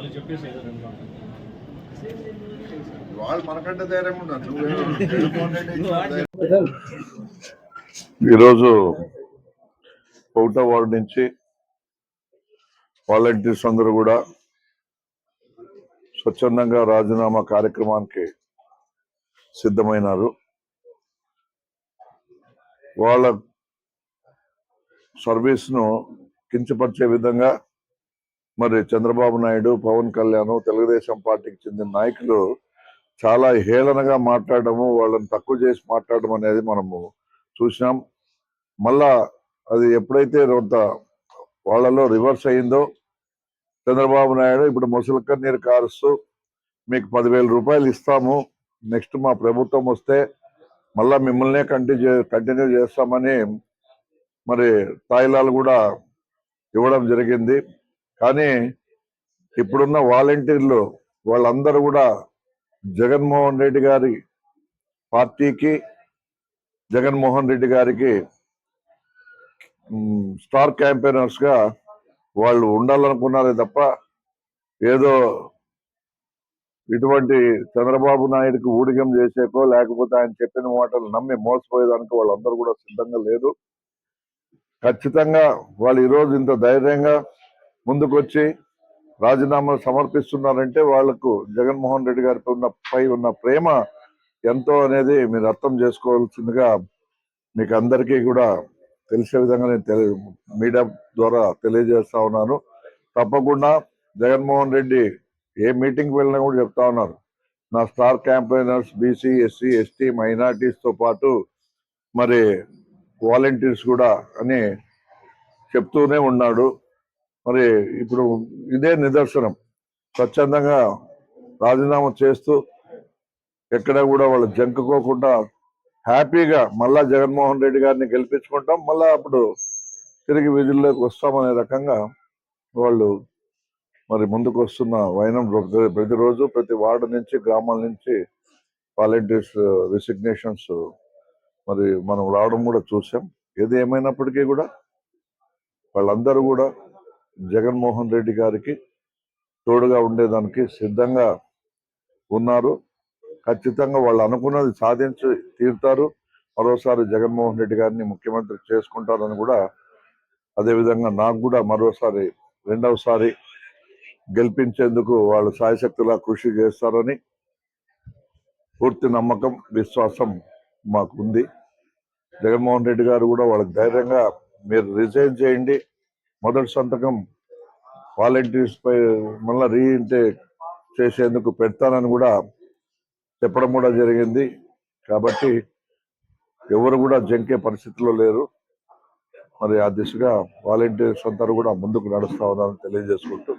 వాళ్ళు చెప్పేసి. వాళ్ళు మనకంటే ధైర్యం. ఈరోజు ఒకటో వార్డు నుంచి వాలంటీర్స్ అందరూ కూడా స్వచ్ఛందంగా రాజీనామా కార్యక్రమానికి సిద్ధమైనారు వాళ్ళ సర్వీస్ను కించపరిచే విధంగా మరి చంద్రబాబు నాయుడు పవన్ కళ్యాణ్ తెలుగుదేశం పార్టీకి చెందిన నాయకులు చాలా హేళనగా మాట్లాడము వాళ్ళని తక్కువ చేసి మాట్లాడడం అనేది మనము చూసినాం. మళ్ళా అది ఎప్పుడైతే కొంత వాళ్ళలో రివర్స్ అయిందో చంద్రబాబు నాయుడు ఇప్పుడు ముసలిక నీరు కారుస్తూ మీకు పదివేల రూపాయలు ఇస్తాము నెక్స్ట్ మా ప్రభుత్వం వస్తే మళ్ళా మిమ్మల్నే కంటిన్యూ కంటిన్యూ చేస్తామని మరి తాయిలాలు కూడా ఇవ్వడం జరిగింది. కానీ ఇప్పుడున్న వాలంటీర్లు వాళ్ళందరూ కూడా జగన్మోహన్ రెడ్డి గారి పార్టీకి జగన్మోహన్ రెడ్డి గారికి స్టార్ క్యాంపెయినర్స్గా వాళ్ళు ఉండాలనుకున్నారే తప్ప ఏదో ఇటువంటి చంద్రబాబు నాయుడుకి ఊడిగం చేసేకో లేకపోతే ఆయన చెప్పిన మాటలు నమ్మి మోసపోయేదానికి వాళ్ళందరూ కూడా సిద్ధంగా లేరు. ఖచ్చితంగా వాళ్ళు ఈరోజు ఇంత ధైర్యంగా ముందుకొచ్చి రాజీనామాలు సమర్పిస్తున్నారంటే వాళ్ళకు జగన్మోహన్ రెడ్డి గారిపై ఉన్న పై ఉన్న ప్రేమ ఎంతో అనేది మీరు అర్థం చేసుకోవాల్సిందిగా మీకు అందరికీ కూడా తెలిసే విధంగా నేను తెలి మీడియా ద్వారా తెలియజేస్తా ఉన్నాను. తప్పకుండా జగన్మోహన్ రెడ్డి ఏ మీటింగ్ వెళ్ళినా కూడా చెప్తా ఉన్నారు. నా star campaigners BC SC ST మైనార్టీస్తో పాటు మరి వాలంటీర్స్ కూడా అని చెప్తూనే ఉన్నాడు. మరి ఇప్పుడు ఇదే నిదర్శనం. స్వచ్ఛందంగా రాజీనామా చేస్తూ ఎక్కడ కూడా వాళ్ళు జంకుకోకుండా హ్యాపీగా మళ్ళా జగన్మోహన్ రెడ్డి గారిని గెలిపించుకుంటాం. మళ్ళా అప్పుడు తిరిగి విధుల్లోకి వస్తామనే రకంగా వాళ్ళు మరి ముందుకు వస్తున్న వైనం ప్రతి- ప్రతిరోజు ప్రతి వార్డు నుంచి గ్రామాల నుంచి వాలంటీర్స్ రిసిగ్నేషన్స్ మరి మనం రావడం కూడా చూసాం. ఏది ఏమైనప్పటికీ కూడా వాళ్ళందరూ కూడా జగన్మోహన్ రెడ్డి గారికి తోడుగా ఉండేదానికి సిద్ధంగా ఉన్నారు. ఖచ్చితంగా వాళ్ళు అనుకున్నది సాధించి తీరుతారు. మరోసారి జగన్మోహన్ రెడ్డి గారిని ముఖ్యమంత్రి చేసుకుంటారని కూడా అదేవిధంగా నాకు కూడా మరోసారి రెండవసారి గెలిపించేందుకు వాళ్ళు సాయశక్తులా కృషి చేస్తారని పూర్తి నమ్మకం విశ్వాసం మాకు ఉంది జగన్మోహన్ రెడ్డి గారు కూడా వాళ్ళకి ధైర్యంగా మీరు రిజైన్ చేయండి. మొదటి సంతకం వాలంటీర్స్ పై మళ్ళీ రీఇంటేక్ చేసేందుకు పెడతానని కూడా చెప్పడం కూడా జరిగింది. కాబట్టి ఎవరు కూడా జంకే పరిస్థితిలో లేరు. మరి ఆ దిశగా వాలంటీర్స్ అందరూ కూడా ముందుకు నడుస్తా ఉన్నారని తెలియజేసుకుంటూ